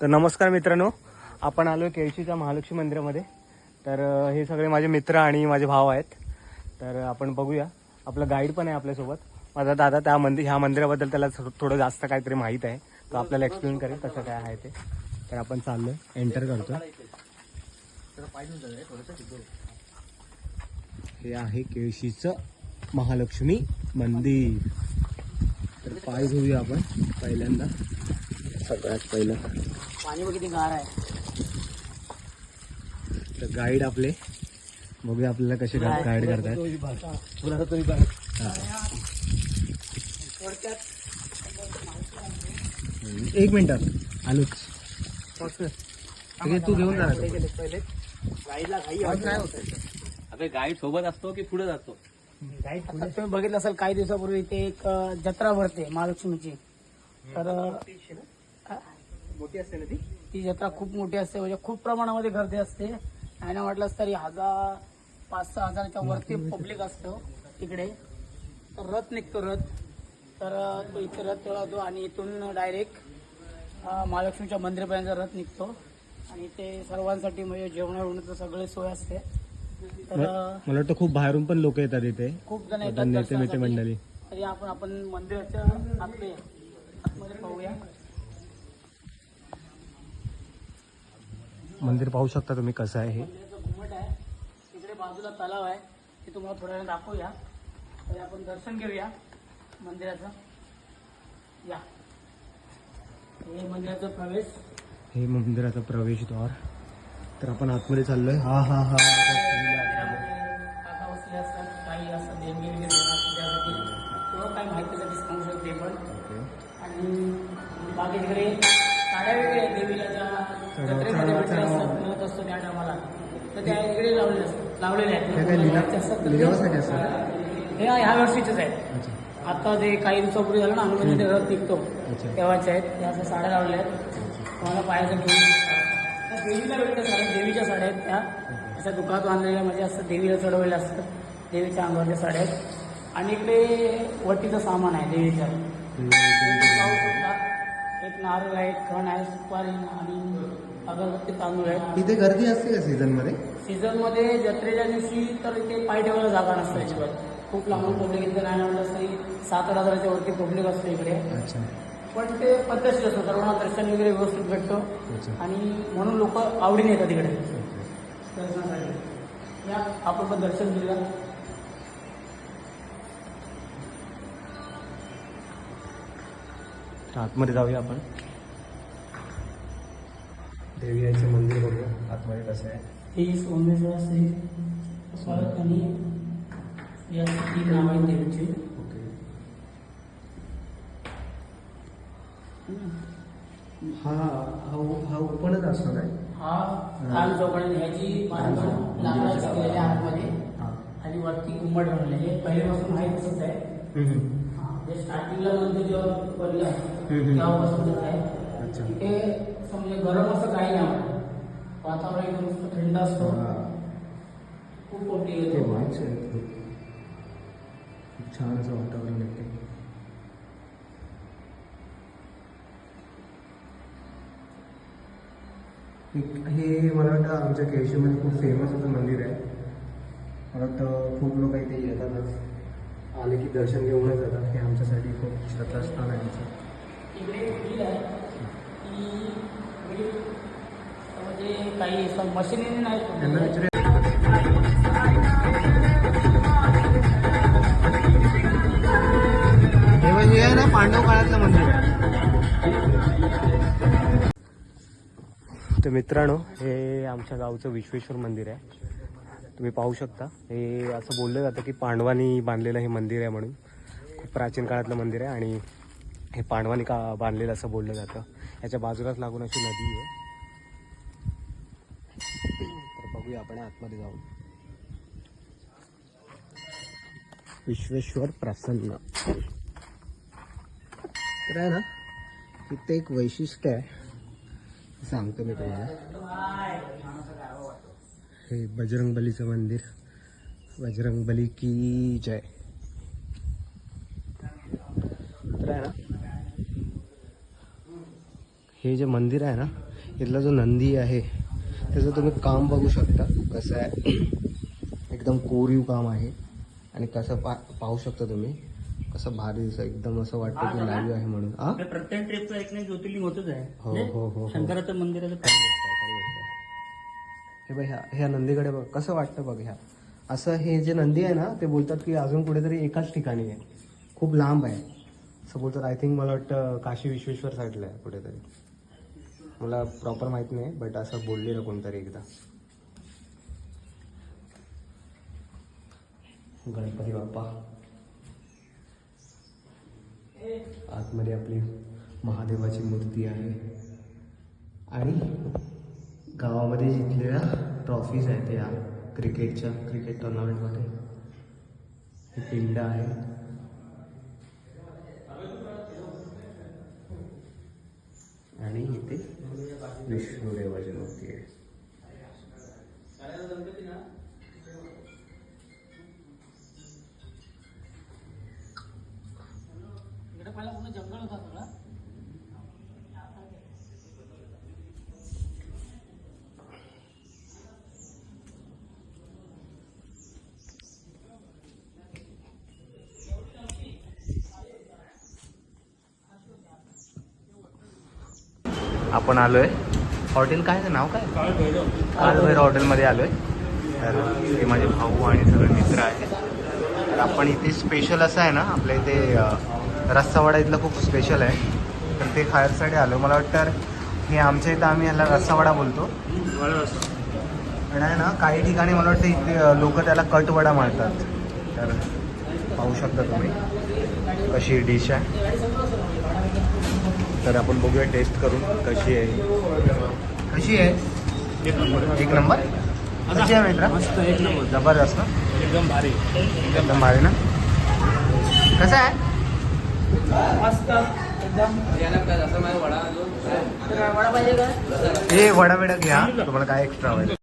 तर नमस्कार मित्रांनो आपण आलो केळशीच्या महालक्ष्मी मंदिरामध्ये. तर हे सगळे माझे मित्र आणि माझे भाव आहेत. तर आपण बघूया. आपलं गाईड पण आहे आपल्यासोबत. माझा दादा त्या मंदिर ह्या मंदिराबद्दल त्याला थोडं जास्त काहीतरी माहीत आहे. तो आपल्याला एक्सप्लेन करेल कसं काय आहे ते. तर आपण चाललो एंटर करतो हे आहे केळशीचं महालक्ष्मी मंदिर. तर पाय घेऊया आपण पहिल्यांदा. सगळ्यात पहिलं. पाणी बघ किती गार आहे. तर गाईड आपले. बघूया आपल्याला कसे गाईड करतायत. हा. एक मिनिट. आलोच. तू घेऊन जा. पहिले गाईडला काय होतं गाईड सोबत असतो की पुढे जातो? आता तुम्ही बघितलं असेल काही दिवसापूर्वी इथे एक जत्रा भरते महालक्ष्मीची. तर मोठी असते ना ती? ती जत्रा खूप मोठी असते म्हणजे खूप प्रमाणामध्ये गर्दी असते. आणि म्हटलंच तरी हजार पाच सहा हजाराच्या वरती पब्लिक असतो तिकडे. तर रथ निघतो रथ. तर तो इथे रथ चढवतो आणि इथून डायरेक्ट महालक्ष्मीच्या मंदिरापर्यंत रथ निघतो. आणि ते सर्वांसाठी म्हणजे जेवणावण्याचं सगळे सोय असते. तर मला वाटतं खूप बाहेरून पण लोक येतात इथे. खूप जण येतात नेते. मंडळी तरी आपण आपण मंदिराच्या आतले आतमध्ये पाहूया. मंदिर पाहू शकता तुम्ही कसं आहे हे. मंदिराचं घुमट आहे. तिकडे बाजूला तलाव आहे. ते तुम्हाला थोड्या वेळ दाखवूया. तरी आपण दर्शन घेऊया मंदिराचं. या. हे मंदिराचा प्रवेश. हे मंदिराचा प्रवेशद्वार. तर आपण आतमध्ये चाललोय. हा हा हा. लावलेल्या असतात लावलेल्या त्या काय लिला- आहेत? हे. ह्या वर्षीचेच आहेत. आता ते काही दिवसापूर्वी झालं ना रथ निघतो. अच्छा. तेव्हाचे आहेत. त्या अशा साड्या लावलेल्या आहेत. तुम्हाला पाहायचं घेऊन देवीला भेटतात साड्या देवीच्या साड्या आहेत त्या. अशा दुकानात बांधलेल्या म्हणजे असं देवीला चढवलेल्या असतात देवीच्या अंगावरच्या साड्या आहेत. आणि इकडे वटीचं सामान आहे देवीच्या. एक नारळ आहे खण आहे सुपारी आणि अगरबत्ती तांदूळ आहेत. इथे गर्दी असते का सीझनमध्ये? सीझनमध्ये जत्रेच्या दिवशी तर इथे पाय ठेवायला जागा नसते अजिबात. खूप लांबून पब्लिक इथे नाही म्हणलं तरी सात आठ हजाराच्या वरती पब्लिक असते इकडे. अच्छा. पण ते पद्धतशीर असतं. सर्वांना दर्शन वगैरे व्यवस्थित भेटतो. आणि म्हणून लोक आवडीने येतात तिकडे दर्शनासाठी. या आपण पण दर्शन घेऊया. तर आतमध्ये जाऊया आपण. देवी याचं मंदिर बघूया. आतमध्ये कसं आहे. ही सोमेश्वर श्री स्वागत आणि या तीन नाव आहेत देवीची. ओके. हा हा हा ओपनच असतो काय हा चौकडे ह्याची बांधकाम लाकडाची केलेली आहे आतमध्ये. आणि वरती घुमट बनले हे पहिल्यापासून आहे तसंच आहे. हा, स्टार्टिंगला मंदिर जेव्हा बनलं हम्म. तेव्हापासूनच आहे अच्छा इथे समजे गरम असं काही नाही वाटत. वातावरण एकदम थंड असतो. खूप मोठी ते येतो वाईट्स आहेत खूप. छान असं वातावरण आहे ते. एक- हे मला वाटतं आमच्या केळशीमध्ये खूप फेमस असं मंदिर आहे. मला वाटतं खूप लोक इथे येतातच. आले की दर्शन घेऊनच जातात. हे आमच्यासाठी खूप श्रद्धास्थान आहे आमचं इकडे एक व्हील आहे ती म्हणजे काही मशिनरी नाही हे म्हणजे आहे ना पांडव काळातलं मंदिर आहे. तर मित्रांनो हे आमच्या गावचं विश्वेश्वर मंदिर आहे. तुम्ही पाहू शकता. हे असं बोललं जातं की पांडवांनी बांधलेलं हे मंदिर आहे म्हणून. खूप प्राचीन काळातलं मंदिर आहे आणि हे पांडवांनी का बांधलेलं असं बोललं जातं. याच्या बाजूलाच लागून अशी नदी आहे तर बघूया आपण आतमध्ये जाऊन. विश्वेश्वर प्रसन्न. तर आहे ना इथे एक वैशिष्ट्य आहे. सांगतो मी तुम्हाला. हे बजरंग बलीचं मंदिर. बजरंग बली की जय. तर आहे ना हे जे मंदिर आहे ना इथला जो नंदी आहे त्याचं तुम्ही काम बघू शकता. कसं आहे एकदम कोरीव काम आहे. आणि कसं पा पाहू शकता तुम्ही. कसं भारी दिसतं एकदम असं वाटतं की लाईव्ह आहे म्हणून. प्रत्येक ट्रिपचं एक नाही ज्योतिर्लिंग होतच आहे. हो हो हो हो. शंकराचं मंदिराचं हे बघ ह्या ह्या नंदीकडे बघ कसं वाटतं बघ ह्या. असं हे जे नंदी आहे ना ते बोलतात की अजून कुठेतरी एकाच ठिकाणी आहे. खूप लांब आहे. असं बोलतात. आय थिंक मला वाटतं काशी विश्वेश्वर साईडला आहे कुठेतरी. मला प्रॉपर माहीत नाही बट असं बोललेलं कोणतरी एकदा. गणपती बाप्पा. आतमध्ये आपली महादेवाची मूर्ती आहे. आणि गावामध्ये जिंकलेल्या ट्रॉफीज आहेत या क्रिकेटच्या क्रिकेट टुर्नामेंटमध्ये हे पिंड आहे. आणि इथे विष्णुदेवाची मूर्ती आहे. आपण आलोय. हॉटेल काय नाव काय? कालभैरव हॉटेलमध्ये आलोय. तर हे माझे भाऊ आणि सगळे मित्र आहेत. तर आपण इथे स्पेशल असं आहे ना आपल्या इथे रस्सावाडा रस्सावडा इथलं खूप स्पेशल आहे. तर ते खायसाठी आलो मला वाटतं हे आमच्या इथं आम्ही ह्याला रस्सावडा बोलतो. पण आहे ना काही ठिकाणी मला वाटतं इथे लोक त्याला कटवडा म्हणतात तर पाहू शकता तुम्ही कशी डिश आहे. तर आपण बघूया टेस्ट करून कशी आहे. कशी आहे? एक नंबर. कशी आहे मित्रा? मस्त एक नंबर. जबरदस्त ना? एकदम भारी. एकदम भारी ना? कसं आहे? मस्त. एकदम. असं माझा वडा जो वडा पाहिजे का हे वडा बिडा घ्या. तुम्हाला काय एक्स्ट्रा हवं